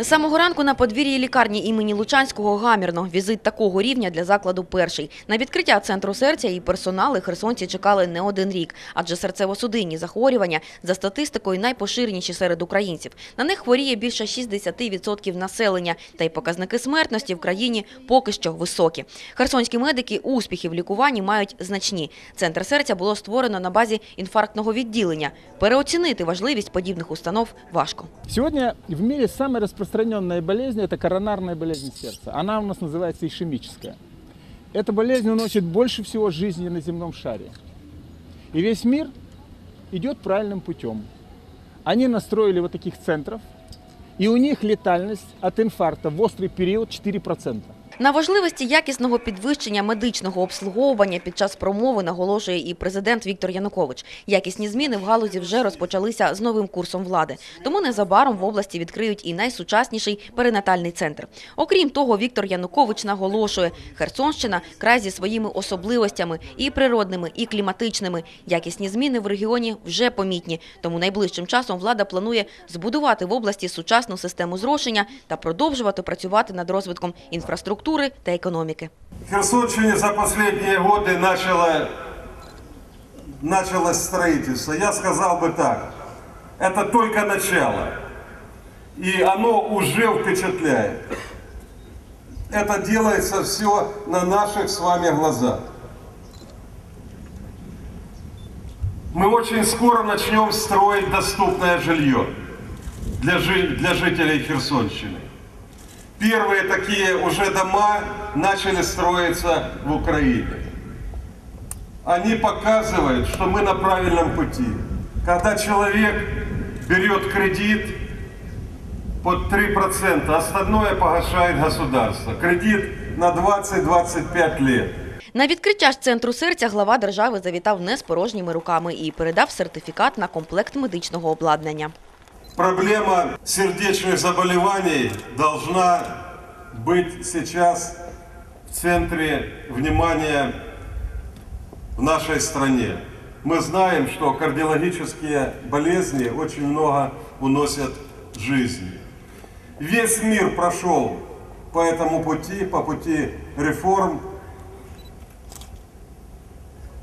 З самого ранку на подвір'ї лікарні імені Лучанського гамірно. Візит такого рівня для закладу перший. На відкриття центру серця і персонали херсонці чекали не один рік, адже серцево-судинні захворювання за статистикою найпоширеніші серед українців. На них хворіє більше 60% населення, та й показники смертності в країні поки що високі. Херсонські медики успіхи в лікуванні мають значні. Центр серця було створено на базі інфарктного відділення. Переоцінити важливість подібних установ важко. Сегодня в мире самая распространенная болезнь – это коронарная болезнь сердца. Она у нас называется ишемическая. Эта болезнь уносит больше всего жизни на земном шаре. И весь мир идет правильным путем. Они настроили вот таких центров, и у них летальность от инфаркта в острый период 4%. На важливості якісного підвищення медичного обслуговування під час промови наголошує і президент Віктор Янукович. Якісні зміни в галузі вже розпочалися з новим курсом влади. Тому незабаром в області відкриють і найсучасніший перинатальний центр. Окрім того, Віктор Янукович наголошує, Херсонщина – край зі своїми особливостями і природними, і кліматичними. Якісні зміни в регіоні вже помітні. Тому найближчим часом влада планує збудувати в області сучасну систему зрошення та продовжувати працювати над розвитком інфраструктури та економіки. В Херсонщине за последние годы начало, началось строительство. Я сказал бы так, это только начало. И оно уже впечатляет. Это делается все на наших с вами глазах. Мы очень скоро начнем строить доступное жилье для, жи- для жителей Херсонщины. Первые такие уже дома начали строиться в Украине. Они показывают, что мы на правильном пути. Когда человек берет кредит под 3%, остальное погашает государство. Кредит на 20-25 лет. На відкриття ж центру серця глава держави завітав не з порожніми руками і передав сертифікат на комплект медичного обладнання. Проблема сердечных заболеваний должна быть сейчас в центре внимания в нашей стране. Мы знаем, что кардиологические болезни очень много уносят жизни. Весь мир прошел по этому пути, по пути реформ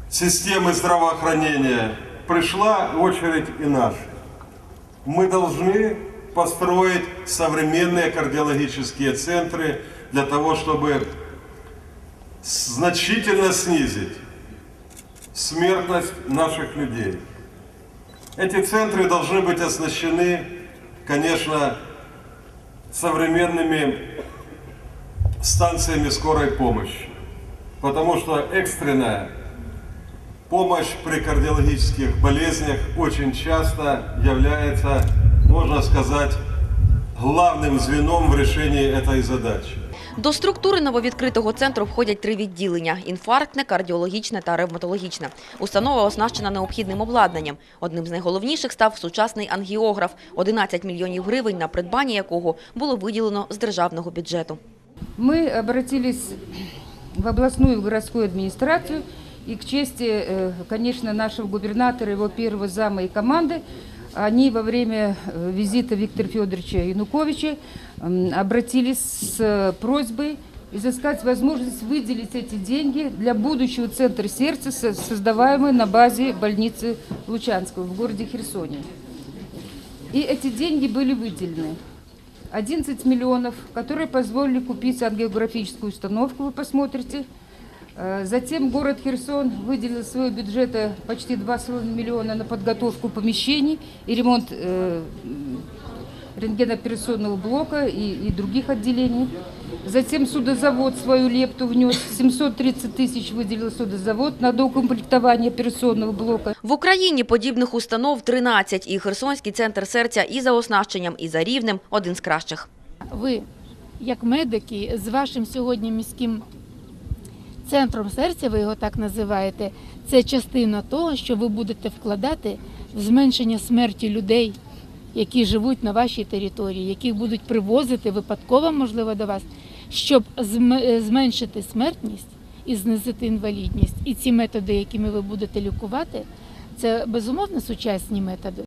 системы здравоохранения. Пришла очередь и наша мы должны построить современные кардиологические центры для того, чтобы значительно снизить смертность наших людей. Эти центры должны быть оснащены, конечно, современными станциями скорой помощи, потому что экстренная Помощь при кардиологических болезнях очень часто является, можно сказать, главным звеном в решении этой задачи. До структури нововідкритого центру входять три відділення – інфарктне, кардіологічне та ревматологічне. Установа оснащена необхідним обладнанням. Одним з найголовніших став сучасний ангіограф – 11 мільйонів гривень, на придбання якого було виділено з державного бюджету. Мы обратились в областную и в городскую администрацию, И к чести, э, конечно, нашего губернатора, его первого зама и команды, они во время э, визита Виктора Федоровича Януковича обратились с э, просьбой изыскать возможность выделить эти деньги для будущего центра сердца, со- создаваемой на базе больницы Лучанского в городе Херсоне. И эти деньги были выделены. 11 миллионов, которые позволили купить ангиографическую установку, вы посмотрите. Э, Затем город Херсон выделил из своего бюджета почти 2,5 миллиона на подготовку помещений и ремонт э, м, рентгенооперационного блока и, и других отделений. Затем судозавод свою лепту внес. 730 тысяч выделил судозавод на доукомплектование операционного блока. В Україні подібних установ 13, і Херсонський центр серця і за оснащенням, і за рівнем – один з кращих. ви, як медики, з вашим сьогодні міським центром серця, ви його так називаєте, це частина того, що ви будете вкладати в зменшення смерті людей, які живуть на вашій території, яких будуть привозити випадково, можливо, до вас, щоб зменшити смертність і знизити інвалідність. І ці методи, якими ви будете лікувати, це безумовно сучасні методи.